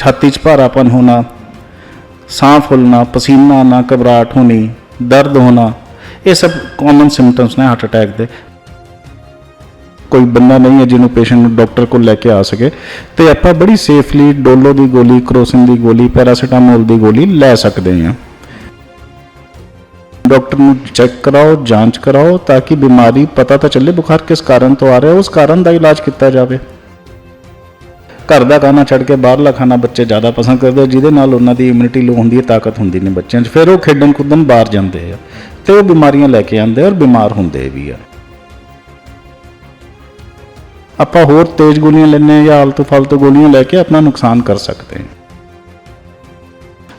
ਛਾਤੀ 'ਚ ਭਾਰਾਪਨ ਹੋਣਾ, ਸਾਹ ਫੁੱਲਣਾ, ਪਸੀਨਾ ਆਉਣਾ, ਘਬਰਾਹਟ ਹੋਣੀ, ਦਰਦ ਹੋਣਾ, ਇਹ ਸਭ ਕਾਮਨ ਸਿੰਪਟਮਸ ਨੇ ਹਾਰਟ ਅਟੈਕ ਦੇ। ਕੋਈ ਬੰਦਾ ਨਹੀਂ ਹੈ ਜਿਹਨੂੰ ਪੇਸ਼ੈਂਟ ਨੂੰ ਡਾਕਟਰ ਕੋਲ ਲੈ ਕੇ ਆ ਸਕੇ ਤੇ ਆਪਾਂ ਬੜੀ ਸੇਫਲੀ ਡੋਲੋ ਦੀ ਗੋਲੀ, ਕਰੋਸਿਨ ਦੀ ਗੋਲੀ, ਪੈਰਾਸੀਟਾਮੋਲ ਦੀ ਗੋਲੀ ਲੈ ਸਕਦੇ ਹਾਂ। ਡਾਕਟਰ ਨੂੰ ਚੈੱਕ ਕਰਾਓ, ਜਾਂਚ ਕਰਾਓ ਤਾਂ ਕਿ ਬਿਮਾਰੀ ਪਤਾ ਤਾਂ ਚੱਲੇ ਬੁਖਾਰ ਕਿਸ ਕਾਰਨ ਤੋਂ ਆ ਰਿਹਾ, ਉਸ ਕਾਰਨ ਦਾ ਇਲਾਜ ਕੀਤਾ ਜਾਵੇ। ਘਰ ਦਾ ਖਾਣਾ ਛੱਡ ਕੇ ਬਾਹਰਲਾ ਖਾਣਾ ਬੱਚੇ ਜ਼ਿਆਦਾ ਪਸੰਦ ਕਰਦੇ ਆ, ਜਿਹਦੇ ਨਾਲ ਉਹਨਾਂ ਦੀ ਇਮਿਊਨਿਟੀ ਲੋ ਹੁੰਦੀ ਹੈ ਤਾਕਤ ਹੁੰਦੀ ਨਹੀਂ ਬੱਚਿਆਂ 'ਚ। ਫਿਰ ਉਹ ਖੇਡਣ ਕੁੱਦਣ ਬਾਹਰ ਜਾਂਦੇ ਆ ਤੇ ਉਹ ਬਿਮਾਰੀਆਂ ਲੈ ਕੇ ਆਉਂਦੇ ਆ ਔਰ ਬਿਮਾਰ ਹੁੰਦੇ ਵੀ ਆ। ਆਪਾਂ ਹੋਰ ਤੇਜ਼ ਗੋਲੀਆਂ ਲੈਂਦੇ ਹਾਂ ਜਾਂ ਆਲਤੂ ਫਾਲਤੂ ਗੋਲੀਆਂ ਲੈ ਕੇ ਆਪਣਾ ਨੁਕਸਾਨ ਕਰ ਸਕਦੇ ਹਾਂ।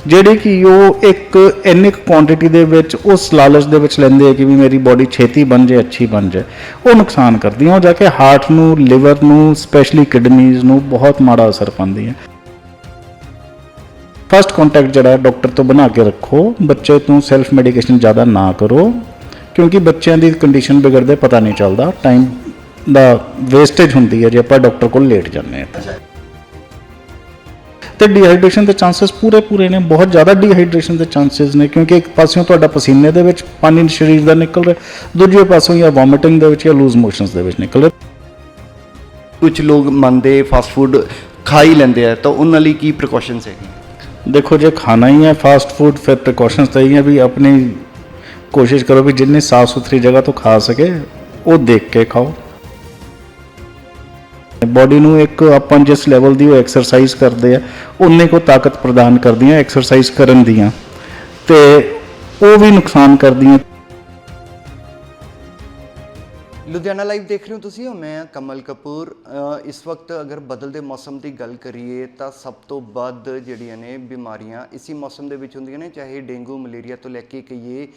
ਜਿਹੜੀ ਕਿ ਉਹ ਇੱਕ ਇੰਨੀ ਕੁਆਂਟੀਟੀ ਦੇ ਵਿੱਚ, ਉਸ ਲਾਲਚ ਦੇ ਵਿੱਚ ਲੈਂਦੇ ਆ ਕਿ ਵੀ ਮੇਰੀ ਬਾਡੀ ਛੇਤੀ ਬਣ ਜਾਏ, ਅੱਛੀ ਬਣ ਜਾਏ। ਉਹ ਨੁਕਸਾਨ ਕਰਦੀਆਂ ਉਹ ਜਾ ਕੇ ਹਾਰਟ ਨੂੰ ਲਿਵਰ ਨੂੰ ਸਪੈਸ਼ਲੀ ਕਿਡਨੀਜ਼ ਨੂੰ ਬਹੁਤ ਮਾੜਾ ਅਸਰ ਪਾਉਂਦੀਆਂ। ਫਸਟ ਕੰਟੈਕਟ ਜਿਹੜਾ ਡਾਕਟਰ ਤੋਂ ਬਣਾ ਕੇ ਰੱਖੋ, ਬੱਚੇ ਤੋਂ ਸੈਲਫ ਮੈਡੀਕੇਸ਼ਨ ਜ਼ਿਆਦਾ ਨਾ ਕਰੋ, ਕਿਉਂਕਿ ਬੱਚਿਆਂ ਦੀ ਕੰਡੀਸ਼ਨ ਵਿਗੜਦੇ ਪਤਾ ਨਹੀਂ ਚੱਲਦਾ ਟਾਈਮ ਦਾ ਵੇਸਟੇਜ ਹੁੰਦੀ ਹੈ, ਜੇ ਆਪਾਂ ਡਾਕਟਰ ਕੋਲ ਲੇਟ ਜਾਂਦੇ ਹਾਂ। ਤਾਂ। ਡੀਹਾਈਡਰੇਸ਼ਨ ਦੇ ਚਾਂਸਸ ਪੂਰੇ ਪੂਰੇ ਨੇ ਬਹੁਤ ਜ਼ਿਆਦਾ ਡੀਹਾਈਡਰੇਸ਼ਨ ਦੇ ਚਾਂਸਸ ਨੇ ਕਿਉਂਕਿ ਇੱਕ ਪਾਸਿਓਂ ਤੁਹਾਡਾ ਪਸੀਨੇ ਦੇ ਵਿੱਚ ਪਾਣੀ ਸਰੀਰ ਦਾ ਨਿਕਲ ਰਿਹਾ ਦੂਜੇ ਪਾਸੋਂ ਜਾਂ ਵੋਮਿਟਿੰਗ ਦੇ ਵਿੱਚ ਜਾਂ ਲੂਜ਼ ਮੋਸ਼ਨਸ ਦੇ ਵਿੱਚ ਨਿਕਲ ਰਿਹਾ ਕੁਝ ਲੋਕ ਮੰਨਦੇ ਫਾਸਟ ਫੂਡ ਖਾ ਹੀ ਲੈਂਦੇ ਆ ਤਾਂ ਉਹਨਾਂ ਲਈ ਕੀ ਪ੍ਰੀਕਾਸ਼ਨਸ ਹੈਗੇ ਦੇਖੋ ਜੇ ਖਾਣਾ ਹੀ ਹੈ ਫਾਸਟ ਫੂਡ ਫਿਰ ਪ੍ਰੀਕਾਸ਼ਨਸ ਤਾਂ ਇਹ ਹੈ ਵੀ ਆਪਣੀ ਕੋਸ਼ਿਸ਼ ਕਰੋ ਵੀ ਜਿੰਨੀ ਸਾਫ਼ ਸੁਥਰੀ ਜਗ੍ਹਾ ਤੋਂ ਖਾ ਸਕੇ ਉਹ ਦੇਖ ਕੇ ਖਾਓ ਬਾਡੀ ਨੂੰ ਇੱਕ ਆਪਾਂ ਜਿਸ ਲੈਵਲ ਦੀ ਉਹ ਐਕਸਰਸਾਈਜ਼ ਕਰਦੇ ਆ ਉਨੇ ਕੋ ਤਾਕਤ ਪ੍ਰਦਾਨ ਕਰਦੀਆਂ ਐਕਸਰਸਾਈਜ਼ ਕਰਨ ਦੀਆਂ। ਤੇ ਉਹ ਵੀ ਨੁਕਸਾਨ ਕਰਦੀਆਂ। ਲੁਧਿਆਣਾ ਲਾਈਵ ਦੇਖ ਰਹੇ ਹੋ ਤੁਸੀਂ ਔਰ ਮੈਂ ਕਮਲ ਕਪੂਰ। ਅ, ਇਸ ਵਕਤ ਅਗਰ ਬਦਲਦੇ ਮੌਸਮ ਦੀ ਗੱਲ ਕਰੀਏ ਤਾਂ ਸਭ ਤੋਂ ਵੱਧ ਜਿਹੜੀਆਂ ਨੇ ਬਿਮਾਰੀਆਂ ਇਸੇ ਮੌਸਮ ਦੇ ਵਿੱਚ ਹੁੰਦੀਆਂ ਨੇ ਚਾਹੇ ਡੇਂਗੂ ਮਲੇਰੀਆ ਤੋਂ ਲੈ ਕੇ ਕਹੀਏ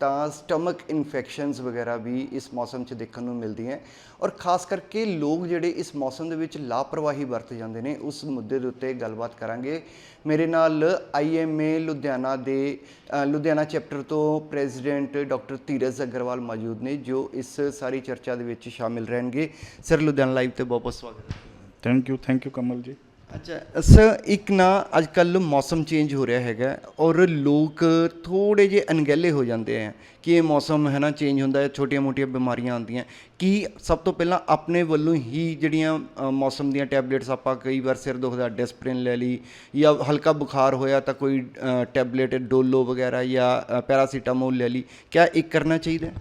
ਤਾਂ ਸਟਮਕ ਇਨਫੈਕਸ਼ਨਸ ਵਗੈਰਾ ਵੀ ਇਸ ਮੌਸਮ 'ਚ ਦੇਖਣ ਨੂੰ ਮਿਲਦੀਆਂ ਔਰ ਖਾਸ ਕਰਕੇ ਲੋਕ ਜਿਹੜੇ ਇਸ ਮੌਸਮ ਦੇ ਵਿੱਚ ਲਾਪਰਵਾਹੀ ਵਰਤ ਜਾਂਦੇ ਨੇ, ਉਸ ਮੁੱਦੇ ਦੇ ਉੱਤੇ ਗੱਲਬਾਤ ਕਰਾਂਗੇ। ਮੇਰੇ ਨਾਲ ਆਈਐਮਏ ਲੁਧਿਆਣਾ ਦੇ ਲੁਧਿਆਣਾ ਚੈਪਟਰ ਤੋਂ ਪ੍ਰੈਜ਼ੀਡੈਂਟ ਡਾਕਟਰ ਧੀਰਜ ਅਗਰਵਾਲ ਮੌਜੂਦ ਨੇ, ਜੋ ਇਸ ਸਾਰੀ ਚਰਚਾ ਦੇ ਵਿੱਚ ਸ਼ਾਮਿਲ ਰਹਿਣਗੇ। ਸਰ ਲੁਧਿਆਣਾ ਲਾਈਵ ਤੇ ਬਹੁਤ ਬਹੁਤ ਸਵਾਗਤ ਹੈ। Thank you thank you Kamal ji. ਅੱਛਾ। ਸਰ ਇੱਕ ਨਾ ਅੱਜ ਕੱਲ ਮੌਸਮ ਚੇਂਜ ਹੋ ਰਿਹਾ ਹੈਗਾ ਔਰ ਲੋਕ ਥੋੜੇ ਜਿਹੇ ਅਣਗਹਿਲੇ ਹੋ ਜਾਂਦੇ ਆ ਕਿ ਇਹ ਮੌਸਮ ਹੈ ਨਾ ਚੇਂਜ ਹੁੰਦਾ ਹੈ ਛੋਟੀਆਂ-ਮੋਟੀਆਂ ਬਿਮਾਰੀਆਂ ਆਉਂਦੀਆਂ। ਕੀ ਸਭ ਤੋਂ ਪਹਿਲਾਂ ਆਪਣੇ ਵੱਲੋਂ ਹੀ ਜਿਹੜੀਆਂ ਅ, ਮੌਸਮ ਦੀਆਂ ਟੈਬਲੇਟਸ ਆਪਾਂ ਕਈ ਵਾਰ ਸਿਰ ਦੁਖਦਾ ਡੈਸਪਰਿਨ ਲੈ ਲਈ ਜਾਂ ਹਲਕਾ ਬੁਖਾਰ ਹੋਇਆ ਤਾਂ ਕੋਈ ਟੈਬਲੇਟ ਡੋਲੋ ਵਗੈਰਾ ਜਾਂ ਪੈਰਾਸੀਟਾਮੋਲ ਲੈ ਲਈ। ਕਿਆ ਇਹ ਕਰਨਾ ਚਾਹੀਦਾ ਹੈ?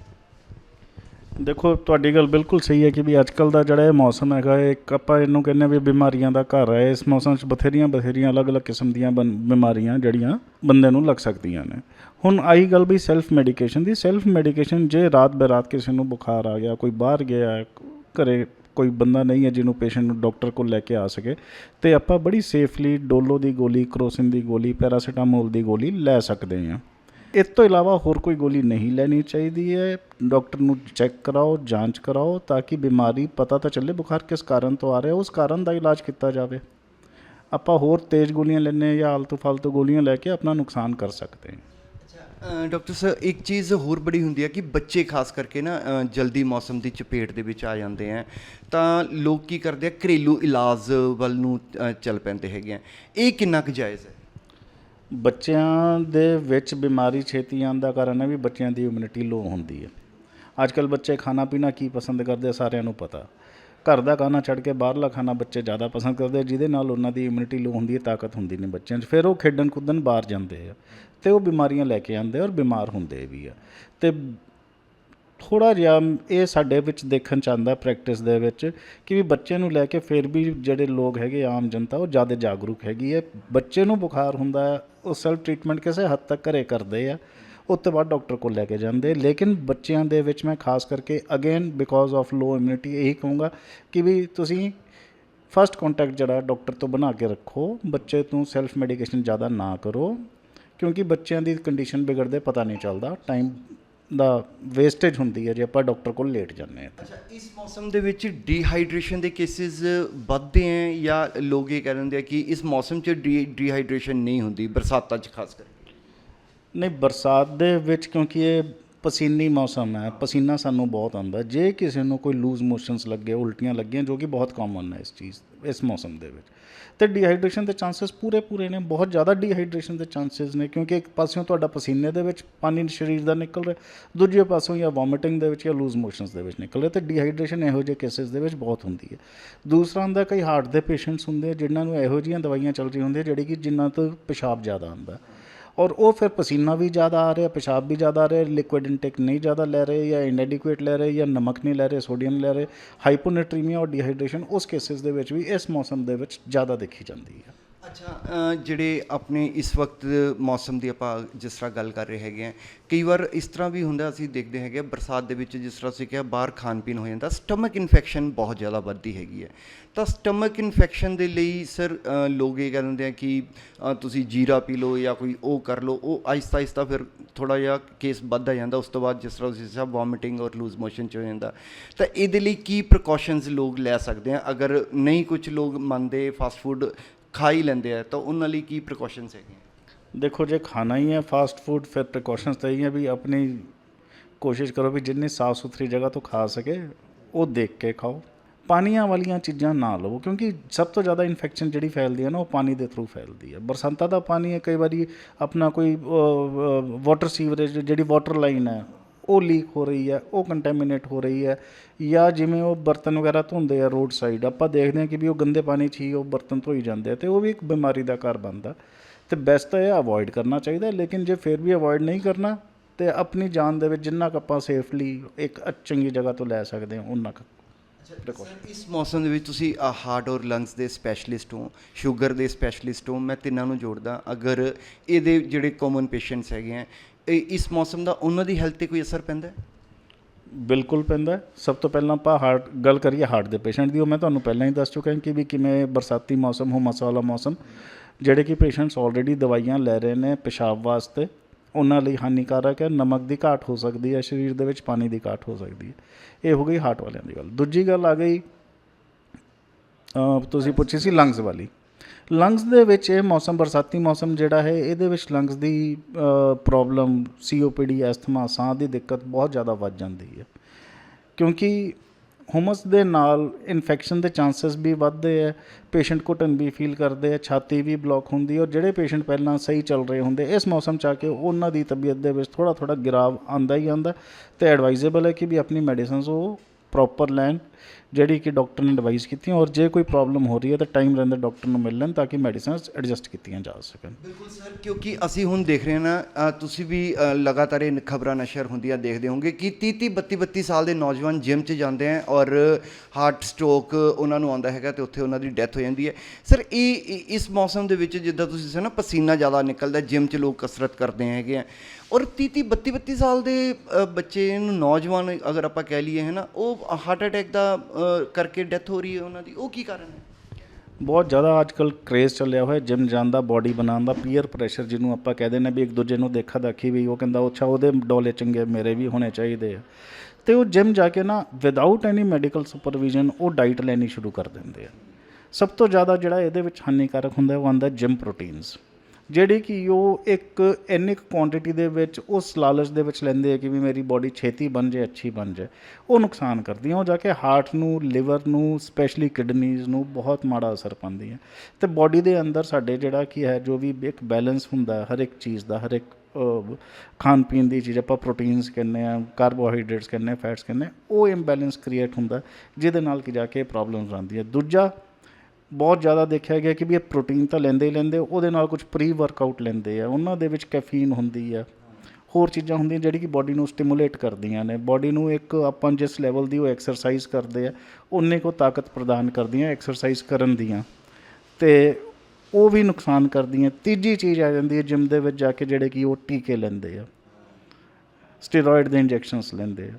ਦੇਖੋ ਤੁਹਾਡੀ ਗੱਲ ਬਿਲਕੁਲ ਸਹੀ ਹੈ ਕਿ ਵੀ ਅੱਜਕੱਲ ਦਾ ਜਿਹੜਾ ਇਹ ਮੌਸਮ ਹੈਗਾ ਇਹ ਇੱਕ ਆਪਾਂ ਇਹਨੂੰ ਕਹਿੰਦੇ ਹਾਂ ਵੀ ਬਿਮਾਰੀਆਂ ਦਾ ਘਰ ਹੈ। ਇਸ ਮੌਸਮ 'ਚ ਬਥੇਰੀਆਂ ਬਥੇਰੀਆਂ ਅਲੱਗ-ਅਲੱਗ ਕਿਸਮ ਦੀਆਂ ਬਨ- ਬਿਮਾਰੀਆਂ ਜਿਹੜੀਆਂ ਬੰਦੇ ਨੂੰ ਲੱਗ ਸਕਦੀਆਂ ਨੇ। ਹੁਣ ਆਈ ਗੱਲ ਵੀ ਸੈਲਫ ਮੈਡੀਕੇਸ਼ਨ ਦੀ। ਸੈਲਫ ਮੈਡੀਕੇਸ਼ਨ ਜੇ ਰਾਤ ਬਰਾਤ ਕਿਸੇ ਨੂੰ ਬੁਖਾਰ ਆ ਗਿਆ ਕੋਈ ਬਾਹਰ ਗਿਆ ਹੈ, ਘਰੇ ਕੋਈ ਬੰਦਾ ਨਹੀਂ ਹੈ ਜਿਹਨੂੰ ਪੇਸ਼ੈਂਟ ਨੂੰ ਡਾਕਟਰ ਕੋਲ ਲੈ ਕੇ ਆ ਸਕੇ ਤੇ ਆਪਾਂ ਬੜੀ ਸੇਫਲੀ ਡੋਲੋ ਦੀ ਗੋਲੀ ਕਰੋਸਿਨ ਦੀ ਗੋਲੀ ਪੈਰਾਸੀਟਾਮੋਲ ਦੀ ਗੋਲੀ ਲੈ ਸਕਦੇ ਹਾਂ। ਇਸ ਤੋਂ ਇਲਾਵਾ ਹੋਰ ਕੋਈ ਗੋਲੀ ਨਹੀਂ ਲੈਣੀ ਚਾਹੀਦੀ ਹੈ। ਡਾਕਟਰ ਨੂੰ ਚੈੱਕ ਕਰਾਓ ਜਾਂਚ ਕਰਾਓ ਤਾਂ ਕਿ ਬਿਮਾਰੀ ਪਤਾ ਤਾਂ ਚੱਲੇ ਬੁਖਾਰ ਕਿਸ ਕਾਰਨ ਤੋਂ ਆ ਰਿਹਾ ਉਸ ਕਾਰਨ ਦਾ ਇਲਾਜ ਕੀਤਾ ਜਾਵੇ। ਆਪਾਂ ਹੋਰ ਤੇਜ਼ ਗੋਲੀਆਂ ਲੈਂਦੇ ਹਾਂ ਜਾਂ ਆਲਤੂ ਫਾਲਤੂ ਗੋਲੀਆਂ ਲੈ ਕੇ ਆਪਣਾ ਨੁਕਸਾਨ ਕਰ ਸਕਦੇ ਹਾਂ। ਅ, ਡਾਕਟਰ ਸਰ ਇੱਕ ਚੀਜ਼ ਹੋਰ ਬੜੀ ਹੁੰਦੀ ਹੈ ਕਿ ਬੱਚੇ ਖਾਸ ਕਰਕੇ ਨਾ ਜਲਦੀ ਮੌਸਮ ਦੀ ਚਪੇਟ ਦੇ ਵਿੱਚ ਆ ਜਾਂਦੇ ਆ ਤਾਂ ਲੋਕ ਕੀ ਕਰਦੇ ਆ ਘਰੇਲੂ ਇਲਾਜ ਵੱਲ ਨੂੰ ਚੱਲ ਪੈਂਦੇ ਹੈਗੇ ਆ। ਇਹ ਕਿੰਨਾ ਕੁ ਜਾਇਜ਼ ਹੈ? ਬੱਚਿਆਂ ਦੇ ਵਿੱਚ ਬਿਮਾਰੀ ਛੇਤੀ ਆਉਣ ਦਾ ਕਾਰਨ ਹੈ ਵੀ ਬੱਚਿਆਂ ਦੀ ਇਮਿਊਨਿਟੀ ਲੋਅ ਹੁੰਦੀ ਹੈ। ਅੱਜ ਕੱਲ੍ਹ ਬੱਚੇ ਖਾਣਾ ਪੀਣਾ ਕੀ ਪਸੰਦ ਕਰਦੇ ਆ ਸਾਰਿਆਂ ਨੂੰ ਪਤਾ। ਘਰ ਦਾ ਖਾਣਾ ਛੱਡ ਕੇ ਬਾਹਰਲਾ ਖਾਣਾ ਬੱਚੇ ਜ਼ਿਆਦਾ ਪਸੰਦ ਕਰਦੇ ਆ, ਜਿਹਦੇ ਨਾਲ ਉਹਨਾਂ ਦੀ ਇਮਿਊਨਿਟੀ ਲੋ ਹੁੰਦੀ ਹੈ, ਤਾਕਤ ਹੁੰਦੀ ਨਹੀਂ ਬੱਚਿਆਂ 'ਚ। ਫਿਰ ਉਹ ਖੇਡਣ ਕੁੱਦਣ ਬਾਹਰ ਜਾਂਦੇ ਆ ਤੇ ਉਹ ਬਿਮਾਰੀਆਂ ਲੈ ਕੇ ਆਉਂਦੇ ਆ ਔਰ ਬਿਮਾਰ ਹੁੰਦੇ ਵੀ ਆ। ਤੇ ਥੋੜਾ ਜਿਹਾ ਇਹ ਸਾਡੇ ਵਿੱਚ ਦੇਖਣ ਚ ਆਉਂਦਾ ਪ੍ਰੈਕਟਿਸ ਦੇ ਵਿੱਚ ਕਿ ਵੀ ਬੱਚੇ ਨੂੰ ਲੈ ਕੇ ਫਿਰ ਵੀ ਜਿਹੜੇ ਲੋਕ ਹੈਗੇ ਆਮ ਜਨਤਾ ਉਹ ਜ਼ਿਆਦਾ ਜਾਗਰੂਕ ਹੈਗੀ ਹੈ। ਬੱਚੇ ਨੂੰ ਬੁਖਾਰ ਹੁੰਦਾ ਉਹ ਸੈਲਫ ਟ੍ਰੀਟਮੈਂਟ ਕਿਸੇ ਹੱਦ ਤੱਕ ਘਰੇ ਕਰਦੇ ਆ ਉਸ ਤੋਂ ਬਾਅਦ ਡਾਕਟਰ ਕੋਲ ਲੈ ਕੇ ਜਾਂਦੇ। ਲੇਕਿਨ ਬੱਚਿਆਂ ਦੇ ਵਿੱਚ ਮੈਂ ਖਾਸ ਕਰਕੇ again because of low immunity ਇਹੀ ਕਹੂੰਗਾ ਕਿ ਵੀ ਤੁਸੀਂ ਫਸਟ ਕੰਟੈਕਟ ਜਿਹੜਾ ਡਾਕਟਰ ਤੋਂ ਬਣਾ ਕੇ ਰੱਖੋ, ਬੱਚੇ ਤੋਂ ਸੈਲਫ ਮੈਡੀਕੇਸ਼ਨ ਜ਼ਿਆਦਾ ਨਾ ਕਰੋ, ਕਿਉਂਕਿ ਬੱਚਿਆਂ ਦੀ ਕੰਡੀਸ਼ਨ ਵਿਗੜਦੇ ਪਤਾ ਨਹੀਂ ਚੱਲਦਾ ਟਾਈਮ ਦਾ ਵੇਸਟੇਜ ਹੁੰਦੀ ਹੈ ਜੇ ਆਪਾਂ ਡਾਕਟਰ ਕੋਲ ਲੇਟ ਜਾਂਦੇ ਹਾਂ। ਅੱਛਾ ਇਸ ਮੌਸਮ ਦੇ ਵਿੱਚ ਡੀਹਾਈਡਰੇਸ਼ਨ ਦੇ ਕੇਸਿਸ ਵੱਧਦੇ ਹੈ ਜਾਂ ਲੋਕ ਇਹ ਕਹਿ ਦਿੰਦੇ ਆ ਕਿ ਇਸ ਮੌਸਮ 'ਚ ਡੀਹਾਈਡਰੇਸ਼ਨ ਨਹੀਂ ਹੁੰਦੀ ਬਰਸਾਤਾਂ 'ਚ ਖਾਸ ਕਰਕੇ ਨਹੀਂ ਬਰਸਾਤ ਦੇ ਵਿੱਚ ਕਿਉਂਕਿ ਇਹ ਪਸੀਨੀ ਮੌਸਮ ਹੈ, ਪਸੀਨਾ ਸਾਨੂੰ ਬਹੁਤ ਆਉਂਦਾ ਜੇ ਕਿਸੇ ਨੂੰ ਕੋਈ ਲੂਜ਼ ਮੋਸ਼ਨਸ ਲੱਗੇ, ਉਲਟੀਆਂ ਲੱਗੀਆਂ, ਜੋ ਕਿ ਬਹੁਤ ਕਾਮਨ ਹੈ ਇਸ ਚੀਜ਼, ਇਸ ਮੌਸਮ ਦੇ ਵਿੱਚ। ਤੇ ਡੀਹਾਈਡਰੇਸ਼ਨ ਦੇ ਚਾਂਸਸ ਪੂਰੇ ਪੂਰੇ ਨੇ, ਬਹੁਤ ਜ਼ਿਆਦਾ ਡੀਹਾਈਡਰੇਸ਼ਨ ਦੇ ਚਾਂਸਸ ਨੇ, ਕਿਉਂਕਿ ਇੱਕ ਪਾਸਿਓਂ ਤੁਹਾਡਾ ਪਸੀਨੇ ਦੇ ਵਿੱਚ ਪਾਣੀ ਸਰੀਰ ਦਾ ਨਿਕਲ ਰਿਹਾ, ਦੂਜੇ ਪਾਸੋਂ ਜਾਂ ਵੋਮਿਟਿੰਗ ਦੇ ਵਿੱਚ ਜਾਂ ਲੂਜ਼ ਮੋਸ਼ਨਸ ਦੇ ਵਿੱਚ ਨਿਕਲ ਰਿਹਾ, ਤੇ ਡੀਹਾਈਡਰੇਸ਼ਨ ਇਹੋ ਜਿਹੇ ਕੇਸਿਸ ਦੇ ਵਿੱਚ ਬਹੁਤ ਹੁੰਦੀ ਹੈ। ਦੂਸਰਾ ਹੁੰਦਾ ਕਈ ਹਾਰਟ ਦੇ ਪੇਸ਼ੈਂਟਸ ਹੁੰਦੇ ਆ, ਜਿਨ੍ਹਾਂ ਨੂੰ ਇਹੋ ਜਿਹੀਆਂ ਦਵਾਈਆਂ ਚੱਲ ਰਹੀਆਂ ਹੁੰਦੀਆਂ, ਜਿਹੜੀ ਕਿ ਜਿਨ੍ਹਾਂ ਤੋਂ ਪਿਸ਼ਾਬ ਜ਼ਿਆਦਾ ਆਉਂਦਾ ਔਰ ਉਹ ਫਿਰ ਪਸੀਨਾ ਵੀ ਜ਼ਿਆਦਾ ਆ ਰਿਹਾ, ਪਿਸ਼ਾਬ ਵੀ ਜ਼ਿਆਦਾ ਆ ਰਿਹਾ ਲਿਕੁਇਡ ਇਨਟੇਕ ਨਹੀਂ ਜ਼ਿਆਦਾ ਲੈ ਰਹੇ ਜਾਂ ਇਨਐਡਿਕੁਏਟ ਲੈ ਰਹੇ ਜਾਂ ਨਮਕ ਨਹੀਂ ਲੈ ਰਹੇ ਸੋਡੀਅਮ ਲੈ ਰਹੇ ਹਾਈਪੋਨੈਟਰੀਮੀਆ ਔਰ ਡੀਹਾਈਡਰੇਸ਼ਨ ਉਸ ਕੇਸਿਸ ਦੇ ਵਿੱਚ ਵੀ ਇਸ ਮੌਸਮ ਦੇ ਵਿੱਚ ਜ਼ਿਆਦਾ ਦੇਖੀ ਜਾਂਦੀ ਹੈ। ਅੱਛਾ ਜਿਹੜੇ ਆਪਣੇ ਇਸ ਵਕਤ ਮੌਸਮ ਦੀ ਆਪਾਂ ਜਿਸ ਤਰ੍ਹਾਂ ਗੱਲ ਕਰ ਰਹੇ ਹੈਗੇ ਆ ਕਈ ਵਾਰ ਇਸ ਤਰ੍ਹਾਂ ਵੀ ਹੁੰਦਾ ਅਸੀਂ ਦੇਖਦੇ ਹੈਗੇ ਆ, ਬਰਸਾਤ ਦੇ ਵਿੱਚ ਜਿਸ ਤਰ੍ਹਾਂ ਤੁਸੀਂ ਕਿਹਾ ਬਾਹਰ ਖਾਣ ਪੀਣ ਹੋ ਜਾਂਦਾ ਸਟਮਕ ਇਨਫੈਕਸ਼ਨ ਬਹੁਤ ਜ਼ਿਆਦਾ ਵੱਧਦੀ ਹੈਗੀ ਹੈ। ਤਾਂ ਸਟਮਕ ਇਨਫੈਕਸ਼ਨ ਦੇ ਲਈ ਸਰ ਲੋਕ ਇਹ ਕਹਿ ਦਿੰਦੇ ਆ ਕਿ ਤੁਸੀਂ ਜੀਰਾ ਪੀ ਲਓ ਜਾਂ ਕੋਈ ਉਹ ਕਰ ਲਓ ਉਹ ਆਹਿਸਤਾ ਆਹਿਸਤਾ ਫਿਰ ਥੋੜਾ ਜਿਹਾ ਕੇਸ ਵੱਧਦਾ ਜਾਂਦਾ ਉਸ ਤੋਂ ਬਾਅਦ ਜਿਸ ਤਰ੍ਹਾਂ ਤੁਸੀਂ ਸਭ ਵੋਮਿਟਿੰਗ ਔਰ ਲੂਜ਼ ਮੋਸ਼ਨ ਚ ਹੋ ਜਾਂਦਾ। ਤਾਂ ਇਹਦੇ ਲਈ ਕੀ ਪ੍ਰੀਕਾਸ਼ਨਸ ਲੋਕ ਲੈ ਸਕਦੇ ਆ? ਅਗਰ ਨਹੀਂ ਕੁਝ ਲੋਕ ਮੰਨਦੇ ਫਾਸਟ ਫੂਡ ਖਾ ਹੀ ਲੈਂਦੇ ਆ, ਤਾਂ ਉਹਨਾਂ ਲਈ ਕੀ ਪ੍ਰੀਕਾਸ਼ਨਸ ਹੈਗੀਆਂ? ਦੇਖੋ, ਜੇ ਖਾਣਾ ਹੀ ਹੈ ਫਾਸਟ ਫੂਡ ਫਿਰ ਪ੍ਰੀਕਾਸ਼ਨਸ ਤਾਂ ਇਹ ਹੈ ਵੀ ਆਪਣੀ ਕੋਸ਼ਿਸ਼ ਕਰੋ ਵੀ ਜਿੰਨੀ ਸਾਫ਼ ਸੁਥਰੀ ਜਗ੍ਹਾ ਤੋਂ ਖਾ ਸਕੇ, ਉਹ ਦੇਖ ਕੇ ਖਾਓ। ਪਾਣੀਆਂ ਵਾਲੀਆਂ ਚੀਜ਼ਾਂ ਨਾ ਲਵੋ, ਕਿਉਂਕਿ ਸਭ ਤੋਂ ਜ਼ਿਆਦਾ ਇਨਫੈਕਸ਼ਨ ਜਿਹੜੀ ਫੈਲਦੀ ਹੈ ਨਾ, ਉਹ ਪਾਣੀ ਦੇ ਥਰੂ ਫੈਲਦੀ ਹੈ। ਬਰਸਾਤਾਂ ਦਾ ਪਾਣੀ ਹੈ, ਕਈ ਵਾਰੀ ਆਪਣਾ ਕੋਈ ਵਾਟਰ ਸੀਵਰੇਜ ਜਿਹੜੀ ਵਾਟਰ ਲਾਈਨ ਹੈ ਉਹ ਲੀਕ ਹੋ ਰਹੀ ਹੈ ਉਹ ਕੰਟੈਮੀਨੇਟ ਹੋ ਰਹੀ ਹੈ ਜਾਂ ਜਿਵੇਂ ਉਹ ਬਰਤਨ ਵਗੈਰਾ ਧੋਂਦੇ ਆ ਰੋਡ ਸਾਈਡ ਆਪਾਂ ਦੇਖਦੇ ਹਾਂ ਕਿ ਵੀ ਉਹ ਗੰਦੇ ਪਾਣੀ 'ਚ ਹੀ ਉਹ ਬਰਤਨ ਧੋਈ ਜਾਂਦੇ ਆ ਤੇ ਉਹ ਵੀ ਇੱਕ ਬਿਮਾਰੀ ਦਾ ਘਰ ਬਣਦਾ। ਤੇ ਬੈਸਟ ਇਹ ਅਵੋਇਡ ਕਰਨਾ ਚਾਹੀਦਾ ਲੇਕਿਨ ਜੇ ਫਿਰ ਵੀ ਅਵੋਇਡ ਨਹੀਂ ਕਰਨਾ ਤੇ ਆਪਣੀ ਜਾਨ ਦੇ ਵਿੱਚ ਜਿੰਨਾ ਕੁ ਆਪਾਂ ਸੇਫਲੀ ਇੱਕ ਚੰਗੀ ਜਗ੍ਹਾ ਤੋਂ ਲੈ ਸਕਦੇ ਹਾਂ ਉਨਾ ਕੁ ਇਸ ਮੌਸਮ ਦੇ ਵਿੱਚ ਤੁਸੀਂ ਹਾਰਟ ਔਰ ਲੰਗਸ ਦੇ ਸਪੈਸ਼ਲਿਸਟ ਹੋ ਸ਼ੂਗਰ ਦੇ ਸਪੈਸ਼ਲਿਸਟ ਹੋ ਮੈਂ ਤਿੰਨਾਂ ਨੂੰ ਜੋੜਦਾ ਅਗਰ ਇਹਦੇ ਜਿਹੜੇ ਕਾਮਨ ਪੇਸ਼ੈਂਟਸ ਹੈਗੇ ਆ ਇਸ ਮੌਸਮ ਦਾ ਉਹਨਾਂ ਦੀ ਹੈਲਥ ਤੇ ਕੋਈ ਅਸਰ ਪੈਂਦਾ ਹੈ? ਬਿਲਕੁਲ ਪੈਂਦਾ ਸਭ ਤੋਂ ਪਹਿਲਾਂ ਆਪਾਂ ਹਾਰਟ ਗੱਲ ਕਰੀਏ ਹਾਰਟ ਦੇ ਪੇਸ਼ੈਂਟ ਦੀ, ਉਹ ਮੈਂ ਤੁਹਾਨੂੰ ਪਹਿਲਾਂ ਹੀ ਦੱਸ ਚੁੱਕਾ ਕਿ ਵੀ ਕਿਵੇਂ ਬਰਸਾਤੀ ਮੌਸਮ ਹੁਮਸ ਵਾਲਾ ਮੌਸਮ। ਜਿਹੜੇ ਕਿ ਪੇਸ਼ੈਂਟਸ ਆਲਰੇਡੀ ਦਵਾਈਆਂ ਲੈ ਰਹੇ ਨੇ ਪਿਸ਼ਾਬ ਵਾਸਤੇ, ਉਹਨਾਂ ਲਈ ਹਾਨੀਕਾਰਕ ਹੈ। ਨਮਕ ਦੀ ਘਾਟ ਹੋ ਸਕਦੀ ਹੈ, ਸਰੀਰ ਦੇ ਵਿੱਚ ਪਾਣੀ ਦੀ ਘਾਟ ਹੋ ਸਕਦੀ ਹੈ। ਇਹ ਹੋ ਗਈ ਹਾਰਟ ਵਾਲਿਆਂ ਦੀ ਗੱਲ। ਦੂਜੀ ਗੱਲ ਆ ਗਈ ਤੁਸੀਂ ਪੁੱਛੀ ਸੀ ਲੰਗਸ ਵਾਲੀ। ਲੰਗਸ ਦੇ ਵਿੱਚ ਇਹ ਮੌਸਮ, ਬਰਸਾਤੀ ਮੌਸਮ ਜਿਹੜਾ ਹੈ, ਇਹਦੇ ਵਿੱਚ ਲੰਗਸ ਦੀ ਪ੍ਰੋਬਲਮ ਸੀਓਪੀਡੀ ਐਸਥਮਾ ਸਾਹ ਦੀ ਦਿੱਕਤ ਬਹੁਤ ਜ਼ਿਆਦਾ ਵੱਧ ਜਾਂਦੀ ਹੈ। ਕਿਉਂਕਿ ਹੁਮਸ ਦੇ ਨਾਲ ਇਨਫੈਕਸ਼ਨ ਦੇ ਚਾਂਸਸ ਵੀ ਵੱਧਦੇ ਹੈ ਪੇਸ਼ੈਂਟ ਘੁਟਨ ਵੀ ਫੀਲ ਕਰਦੇ ਆ ਛਾਤੀ ਵੀ ਬਲੌਕ ਹੁੰਦੀ ਹੈ ਔਰ ਜਿਹੜੇ ਪੇਸ਼ੈਂਟ ਪਹਿਲਾਂ ਸਹੀ ਚੱਲ ਰਹੇ ਹੁੰਦੇ, ਇਸ ਮੌਸਮ ਚ ਆ ਕੇ ਉਹਨਾਂ ਦੀ ਤਬੀਅਤ ਦੇ ਵਿੱਚ ਥੋੜਾ ਥੋੜਾ ਗਿਰਾਵ ਆਂਦਾ ਹੀ ਆਂਦਾ ਤੇ ਐਡਵਾਈਜ਼ੇਬਲ ਹੈ ਕਿ ਵੀ ਆਪਣੀ ਮੈਡੀਸਿਨਸ ਉਹ ਪ੍ਰੋਪਰ ਲੈਣ। ਜਿਹੜੀ ਕਿ ਡਾਕਟਰ ਨੇ ਐਡਵਾਈਸ ਕੀਤੀ ਔਰ ਜੇ ਕੋਈ ਪ੍ਰੋਬਲਮ ਹੋ ਰਹੀ ਹੈ ਤਾਂ ਟਾਈਮ ਰਹਿੰਦੇ ਡਾਕਟਰ ਨੂੰ ਮਿਲ ਲੈਣ ਤਾਂ ਕਿ ਮੈਡੀਸਿਨਸ ਐਡਜਸਟ ਕੀਤੀਆਂ ਜਾ ਸਕਣ। ਬਿਲਕੁਲ ਸਰ, ਕਿਉਂਕਿ ਅਸੀਂ ਹੁਣ ਦੇਖ ਰਹੇ ਹਾਂ ਨਾ ਤੁਸੀਂ ਵੀ ਲਗਾਤਾਰ ਇਹ ਖਬਰਾਂ ਨਸ਼ਰ ਹੁੰਦੀਆਂ ਦੇਖਦੇ ਹੋਵੋਗੇ ਕਿ 30 30 32 32 ਸਾਲ ਦੇ ਨੌਜਵਾਨ ਜਿਮ 'ਚ ਜਾਂਦੇ ਆ ਔਰ ਹਾਰਟ ਸਟ੍ਰੋਕ ਉਹਨਾਂ ਨੂੰ ਆਉਂਦਾ ਹੈਗਾ ਤੇ ਉੱਥੇ ਉਹਨਾਂ ਦੀ ਡੈਥ ਹੋ ਜਾਂਦੀ ਹੈ। ਸਰ, ਇਹ ਇਸ ਮੌਸਮ ਦੇ ਵਿੱਚ ਜਿੱਦਾਂ ਤੁਸੀਂ ਦੱਸਿਆ ਨਾ, ਪਸੀਨਾ ਜ਼ਿਆਦਾ ਨਿਕਲਦਾ ਜਿਮ 'ਚ ਲੋਕ ਕਸਰਤ ਕਰਦੇ ਹੈਗੇ ਆ। ਔਰ 30 30 32 32 ਸਾਲ ਦੇ ਬੱਚੇ ਨੂੰ ਨੌਜਵਾਨ ਅਗਰ ਆਪਾਂ ਕਹਿ ਲਈਏ, ਹੈ ਨਾ, ਉਹ ਹਾਰਟ ਅਟੈਕ ਦਾ ਕਰਕੇ ਡੈਥ ਹੋ ਰਹੀ ਹੈ ਉਹਨਾਂ ਦੀ, ਉਹ ਕੀ ਕਾਰਨ ਹੈ? ਬਹੁਤ ਜ਼ਿਆਦਾ ਅੱਜਕੱਲ ਕ੍ਰੇਜ਼ ਚੱਲਿਆ ਹੋਇਆ ਜਿਮ ਜਾਣ ਦਾ ਬਾਡੀ ਬਣਾਉਣ ਦਾ ਪੀਅਰ ਪ੍ਰੈਸ਼ਰ ਜਿਹਨੂੰ ਆਪਾਂ ਕਹਿੰਦੇ ਨੇ ਵੀ ਇੱਕ ਦੂਜੇ ਨੂੰ ਦੇਖਾ ਦੇਖੀ ਵੀ, ਉਹ ਕਹਿੰਦਾ, ਅੱਛਾ, ਉਹਦੇ ਡੋਲੇ ਚੰਗੇ, ਮੇਰੇ ਵੀ ਹੋਣੇ ਚਾਹੀਦੇ ਆ। ਤੇ ਉਹ ਜਿਮ ਜਾ ਕੇ ਨਾ ਵਿਦਆਊਟ ਐਨੀ ਮੈਡੀਕਲ ਸੁਪਰਵਿਜ਼ਨ ਉਹ ਡਾਈਟ ਲੈਣੀ ਸ਼ੁਰੂ ਕਰ ਦਿੰਦੇ ਆ। ਸਭ ਤੋਂ ਜ਼ਿਆਦਾ ਜਿਹੜਾ ਇਹਦੇ ਵਿੱਚ ਹਾਨੀਕਾਰਕ ਹੁੰਦਾ, ਉਹ ਆਉਂਦਾ ਜਿਮ ਪ੍ਰੋਟੀਨਸ ਜਿਹੜੀ ਕਿ ਉਹ ਇੱਕ ਇੰਨੀ ਕੁਆਂਟੀਟੀ ਦੇ ਵਿੱਚ, ਉਸ ਲਾਲਚ ਦੇ ਵਿੱਚ ਲੈਂਦੇ ਆ ਕਿ ਵੀ ਮੇਰੀ ਬਾਡੀ ਛੇਤੀ ਬਣ ਜਾਏ, ਅੱਛੀ ਬਣ ਜਾਏ, ਉਹ ਨੁਕਸਾਨ ਕਰਦੀਆਂ ਉਹ ਜਾ ਕੇ ਹਾਰਟ ਨੂੰ ਲਿਵਰ ਨੂੰ ਸਪੈਸ਼ਲੀ ਕਿਡਨੀਜ਼ ਨੂੰ ਬਹੁਤ ਮਾੜਾ ਅਸਰ ਪਾਉਂਦੀਆਂ ਤੇ ਬਾਡੀ ਦੇ ਅੰਦਰ ਸਾਡੇ ਜਿਹੜਾ ਕੀ ਹੈ, ਜੋ ਵੀ ਇੱਕ ਬੈਲੈਂਸ ਹੁੰਦਾ, ਹਰ ਇੱਕ ਚੀਜ਼ ਦਾ, ਹਰ ਇੱਕ ਖਾਣ ਪੀਣ ਦੀ ਚੀਜ਼, ਆਪਾਂ ਪ੍ਰੋਟੀਨਸ ਕਹਿੰਦੇ ਆ ਕਾਰਬੋਹਾਈਡਰੇਟਸ ਕਹਿੰਦੇ ਆ ਫੈਟਸ ਕਹਿੰਦੇ ਉਹ ਇੰਬੈਲੈਂਸ ਕ੍ਰੀਏਟ ਹੁੰਦਾ, ਜਿਹਦੇ ਨਾਲ ਕਿ ਜਾ ਕੇ ਪ੍ਰੋਬਲਮਸ ਆਉਂਦੀ ਹੈ ਦੂਜਾ ਬਹੁਤ ਜ਼ਿਆਦਾ ਦੇਖਿਆ ਗਿਆ ਕਿ ਵੀ ਇਹ ਪ੍ਰੋਟੀਨ ਤਾਂ ਲੈਂਦੇ ਹੀ ਲੈਂਦੇ ਉਹਦੇ ਨਾਲ ਕੁਝ ਪ੍ਰੀ ਵਰਕਆਊਟ ਲੈਂਦੇ ਆ। ਉਹਨਾਂ ਦੇ ਵਿੱਚ ਕੈਫੀਨ ਹੁੰਦੀ ਆ। ਹੋਰ ਚੀਜ਼ਾਂ ਹੁੰਦੀਆਂ ਜਿਹੜੀ ਕਿ ਬਾਡੀ ਨੂੰ ਸਟਿਮੂਲੇਟ ਕਰਦੀਆਂ ਨੇ। ਬਾਡੀ ਨੂੰ ਇੱਕ ਆਪਾਂ ਜਿਸ ਲੈਵਲ ਦੀ ਉਹ ਐਕਸਰਸਾਈਜ਼ ਕਰਦੇ ਆ ਉਨੇ ਕੋ ਤਾਕਤ ਪ੍ਰਦਾਨ ਕਰਦੀਆਂ ਐਕਸਰਸਾਈਜ਼ ਕਰਨ ਦੀਆਂ। ਤੇ ਉਹ ਵੀ ਨੁਕਸਾਨ ਕਰਦੀਆਂ। ਤੀਜੀ ਚੀਜ਼ ਆ ਜਾਂਦੀ ਹੈ ਜਿਮ ਦੇ ਵਿੱਚ ਜਾ ਕੇ ਜਿਹੜੇ ਕਿ ਉਹ ਟੀਕੇ ਲੈਂਦੇ ਆ। ਸਟੀਰੋਇਡ ਦੇ ਇੰਜੈਕਸ਼ਨਸ ਲੈਂਦੇ ਆ।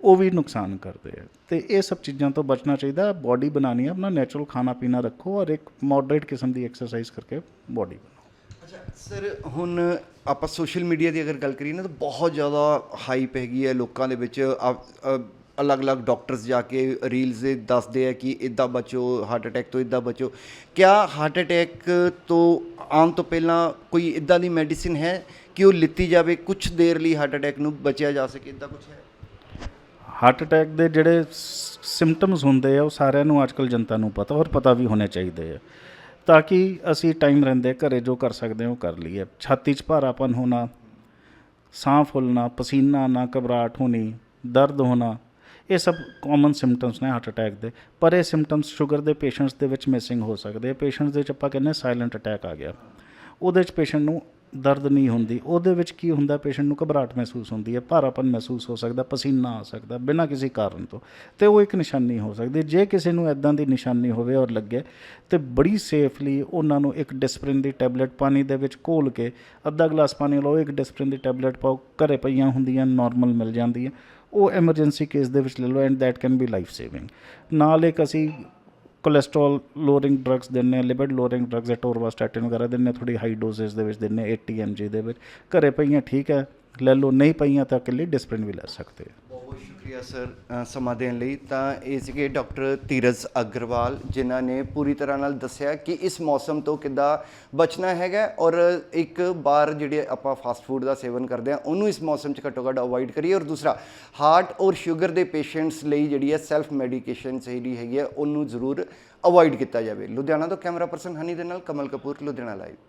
ਉਹ ਵੀ ਨੁਕਸਾਨ ਕਰਦੇ ਆ। ਤੇ ਇਹ ਸਭ ਚੀਜ਼ਾਂ ਤੋਂ ਬਚਣਾ ਚਾਹੀਦਾ ਬਾਡੀ ਬਣਾਉਣੀ ਹੈ ਆਪਣਾ ਨੈਚੁਰਲ ਖਾਣਾ ਪੀਣਾ ਰੱਖੋ ਔਰ ਇੱਕ ਮੋਡਰੇਟ ਕਿਸਮ ਦੀ ਐਕਸਰਸਾਈਜ਼ ਕਰਕੇ ਬਾਡੀ ਬਣਾਓ। ਅੱਛਾ, ਸਰ, ਹੁਣ ਆਪਾਂ ਸੋਸ਼ਲ ਮੀਡੀਆ ਦੀ ਅਗਰ ਗੱਲ ਕਰੀਏ ਨਾ, ਤਾਂ ਬਹੁਤ ਜ਼ਿਆਦਾ ਹਾਈਪ ਹੈਗੀ ਹੈ ਲੋਕਾਂ ਦੇ ਵਿੱਚ। ਅਲੱਗ-ਅਲੱਗ ਡਾਕਟਰਸ ਜਾ ਕੇ ਰੀਲਸ ਦੇ ਦੱਸਦੇ ਆ ਕਿ ਇਦਾਂ ਬਚੋ ਹਾਰਟ ਅਟੈਕ ਤੋਂ ਇਦਾਂ ਬਚੋ। ਕਿਆ ਹਾਰਟ ਅਟੈਕ ਤੋਂ ਆਉਣ ਤੋਂ ਪਹਿਲਾਂ ਕੋਈ ਇਦਾਂ ਦੀ ਮੈਡੀਸਿਨ ਹੈ ਕਿ ਉਹ ਲਿੱਤੀ ਜਾਵੇ ਕੁਝ ਦੇਰ ਲਈ ਹਾਰਟ ਅਟੈਕ ਨੂੰ ਬਚਿਆ ਜਾ ਸਕੇ ਇਦਾਂ ਕੁਝ ਹੈ? ਹਾਰਟ ਅਟੈਕ ਦੇ ਜਿਹੜੇ ਸਿੰਪਟਮਸ ਹੁੰਦੇ ਆ, ਉਹ ਸਾਰਿਆਂ ਨੂੰ ਅੱਜਕੱਲ ਜਨਤਾ ਨੂੰ ਪਤਾ ਔਰ ਪਤਾ ਵੀ ਹੋਣੇ ਚਾਹੀਦੇ ਆ। ਤਾਂ ਕਿ ਅਸੀਂ ਟਾਈਮ ਰਹਿੰਦੇ, ਘਰੇ ਜੋ ਕਰ ਸਕਦੇ ਹਾਂ ਉਹ ਕਰ ਲਈਏ। ਛਾਤੀ 'ਚ ਭਾਰਾਪਨ ਹੋਣਾ, ਸਾਹ ਫੁੱਲਣਾ, ਪਸੀਨਾ ਆਉਣਾ, ਘਬਰਾਹਟ ਹੋਣੀ, ਦਰਦ ਹੋਣਾ, ਇਹ ਸਭ ਕਾਮਨ ਸਿੰਪਟਮਸ ਨੇ ਹਾਰਟ ਅਟੈਕ ਦੇ। ਪਰ ਇਹ ਸਿੰਪਟਮਸ ਸ਼ੂਗਰ ਦੇ ਪੇਸ਼ੈਂਟਸ ਦੇ ਵਿੱਚ ਮਿਸਿੰਗ ਹੋ ਸਕਦੇ ਆ। ਪੇਸ਼ੈਂਟਸ ਦੇ ਵਿੱਚ ਆਪਾਂ ਕਹਿੰਦੇ ਸਾਇਲੈਂਟ ਅਟੈਕ ਆ ਗਿਆ। ਉਹਦੇ ਵਿੱਚ ਪੇਸ਼ੈਂਟ ਨੂੰ ਦਰਦ ਨਹੀਂ ਹੁੰਦੀ, ਉਹਦੇ ਵਿੱਚ ਕੀ ਹੁੰਦਾ, ਪੇਸ਼ੈਂਟ ਨੂੰ ਘਬਰਾਹਟ ਮਹਿਸੂਸ ਹੁੰਦੀ ਹੈ, ਭਾਰਾਪਨ ਮਹਿਸੂਸ ਹੋ ਸਕਦਾ, ਪਸੀਨਾ ਆ ਸਕਦਾ, ਬਿਨਾਂ ਕਿਸੇ ਕਾਰਨ ਤੋਂ। ਤੇ ਉਹ ਇੱਕ ਨਿਸ਼ਾਨੀ ਹੋ ਸਕਦੀ ਜੇ ਕਿਸੇ ਨੂੰ ਐਦਾਂ ਦੀ ਨਿਸ਼ਾਨੀ ਹੋਵੇ ਔਰ ਲੱਗੇ, ਤੇ ਬੜੀ ਸੇਫਲੀ ਉਹਨਾਂ ਨੂੰ ਇੱਕ ਡਿਸਪ੍ਰਿਨ ਦੀ ਟੈਬਲੇਟ ਪਾਣੀ ਦੇ ਵਿੱਚ ਘੋਲ ਕੇ, ਅੱਧਾ ਗਲਾਸ ਪਾਣੀ ਲਓ, ਇੱਕ ਡਿਸਪਰਿਨ ਦੀ ਟੈਬਲੇਟ ਪਾਓ, ਘਰੇ ਪਈਆਂ ਹੁੰਦੀਆਂ ਨਾਰਮਲ ਮਿਲ ਜਾਂਦੀ ਹੈ ਉਹ ਐਮਰਜੈਂਸੀ ਕੇਸ ਦੇ ਵਿੱਚ ਲੈ ਲਓ and that can be life saving ਨਾਲ ਇੱਕ ਅਸੀਂ ਕੋਲੇਸਟ੍ਰੋਲ ਲੋਰਿੰਗ ਡਰੱਗਸ ਦਿੰਨੇ ਆ ਲਿਪਿਡ ਲੋਰਿੰਗ ਡਰੱਗਸ ਐਟੋਰਵਾਸਟੈਟਿਨ ਵਗੈਰਾ ਦਿੰਨੇ ਥੋੜੀ ਹਾਈ ਡੋਜ਼ਸ ਦੇ ਵਿੱਚ ਦਿੰਨੇ 80 mg ਦੇ ਵਿੱਚ। ਘਰੇ ਪਈਆਂ ਠੀਕ ਹੈ ਲੈ ਲਓ, ਨਹੀਂ ਪਈਆਂ ਤਾਂ ਇਕੱਲੇ ਡਿਸਪਲਿਨ ਵੀ ਲੈ ਸਕਦੇ ਹੋ ਬਹੁਤ ਸ਼ੁਕਰੀਆ ਸਰ ਸਮਾਂ ਦੇਣ ਲਈ। ਤਾਂ ਇਹ ਸੀਗੇ ਡਾਕਟਰ ਧੀਰਜ ਅਗਰਵਾਲ, ਜਿਨ੍ਹਾਂ ਨੇ ਪੂਰੀ ਤਰ੍ਹਾਂ ਨਾਲ ਦੱਸਿਆ ਕਿ ਇਸ ਮੌਸਮ ਤੋਂ ਕਿੱਦਾਂ ਬਚਣਾ ਹੈਗਾ ਔਰ ਇੱਕ ਬਾਰ ਜਿਹੜੇ ਆਪਾਂ ਫਾਸਟ ਫੂਡ ਦਾ ਸੇਵਨ ਕਰਦੇ ਆ ਉਹਨੂੰ ਇਸ ਮੌਸਮ 'ਚ ਘੱਟੋ ਘੱਟ ਅਵੋਇਡ ਕਰੀਏ। ਔਰ ਦੂਸਰਾ ਹਾਰਟ ਔਰ ਸ਼ੂਗਰ ਦੇ ਪੇਸ਼ੈਂਟਸ ਲਈ ਜਿਹੜੀ ਹੈ ਸੈਲਫ ਮੈਡੀਕੇਸ਼ਨ ਜਿਹੜੀ ਹੈਗੀ ਹੈ, ਉਹਨੂੰ ਜ਼ਰੂਰ ਅਵੋਇਡ ਕੀਤਾ ਜਾਵੇ। ਲੁਧਿਆਣਾ ਤੋਂ ਕੈਮਰਾ ਪਰਸਨ ਹਨੀ ਦੇ ਨਾਲ ਕਮਲ ਕਪੂਰ, ਲੁਧਿਆਣਾ ਲਾਈਵ